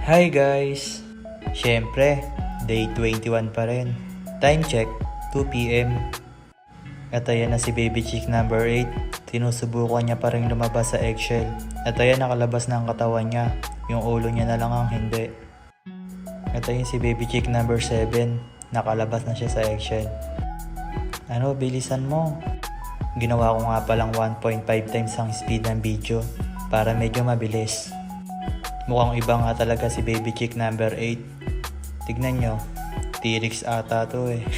Hi guys! Siyempre, day 21 pa rin. Time check, 2pm. At ayan na si baby chick number 8. Tinusubukan niya pa rin lumabas sa eggshell. At ayan nakalabas na ang katawan niya. Yung ulo niya na lang ang hindi. At ayan si baby chick number 7. Nakalabas na siya sa eggshell. Ano, bilisan mo. Ginawa ko nga palang 1.5 times ang speed ng video para medyo mabilis. Mukhang iba nga talaga si baby chick number 8. Tignan nyo, T-Rex ata to eh.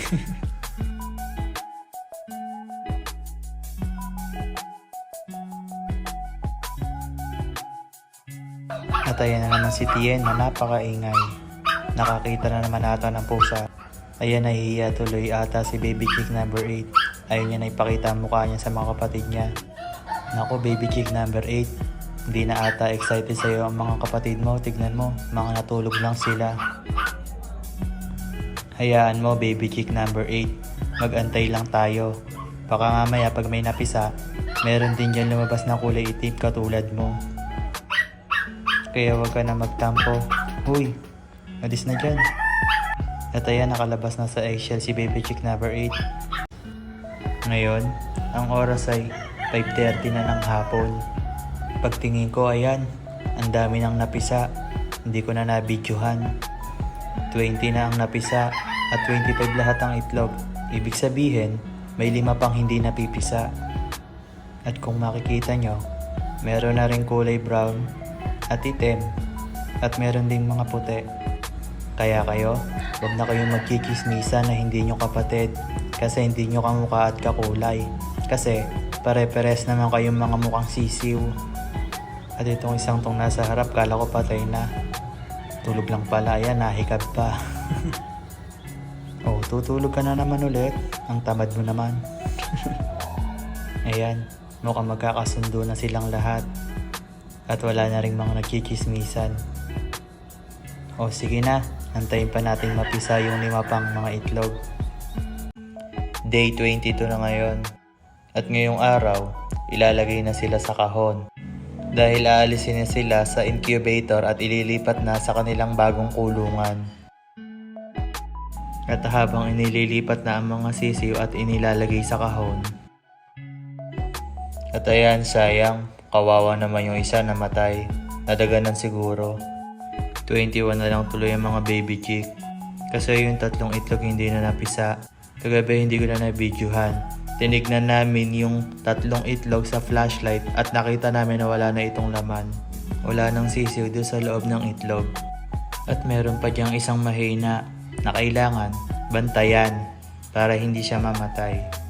At ayan na naman si Tien na napakaingay. Nakakita na naman ata ng pusa. Ayan nahihiya tuloy ata si baby chick number 8. Ayun niya na ipakita ang mukha niya sa mga kapatid niya. Nako baby chick number 8. Hindi na ata excited sa'yo ang mga kapatid mo. Tignan mo, mga natulog lang sila. Hayaan mo baby chick number 8. Mag-antay lang tayo. Baka mamaya pag may napisa, meron din dyan lumabas na kulay itim katulad mo. Kaya wag ka na magtampo. Uy, alis na dyan. At ayan, nakalabas na sa eggshell si baby chick number 8. Ngayon, ang oras ay 5.30 na ng hapon. Pagtingin ko, ayan, ang dami nang napisa. Hindi ko na nabidyohan. 20 na ang napisa at 25 lahat ang itlog. Ibig sabihin, may lima pang hindi napipisa. At kung makikita nyo, meron na rin kulay brown at itim at meron ding mga puti. Kaya kayo, huwag na kayong magkikismisa na hindi nyo kapatid kasi hindi nyo kamukha at kakulay. Kasi pare-peres naman kayong mga mukhang sisiw. At itong isang tong nasa harap, kala ko patay na. Tulog lang pala, yan, nahikab pa. oh, tutulog ka na naman ulit. Ang tamad mo naman. Ayan, mukhang magkakasundo na silang lahat. At wala na rin mga nagkikismisan. O sige na, antayin pa natin mapisa yung lima pang mga itlog. Day 22 na ngayon. At ngayong araw, ilalagay na sila sa kahon. Dahil aalisin na sila sa incubator at ililipat na sa kanilang bagong kulungan. At habang inililipat na ang mga sisiw at inilalagay sa kahon. At ayan, sayang, kawawa naman yung isa na matay. Nadaganan siguro. 21 na lang tuloy ang mga baby chick. Kasi yung tatlong itlog hindi na napisa. Kagabi hindi ko na nabidyohan. Tinignan namin yung tatlong itlog sa flashlight at nakita namin na wala na itong laman. Wala nang sisiw doon sa loob ng itlog. At meron pa diyang isang mahina na kailangan bantayan para hindi siya mamatay.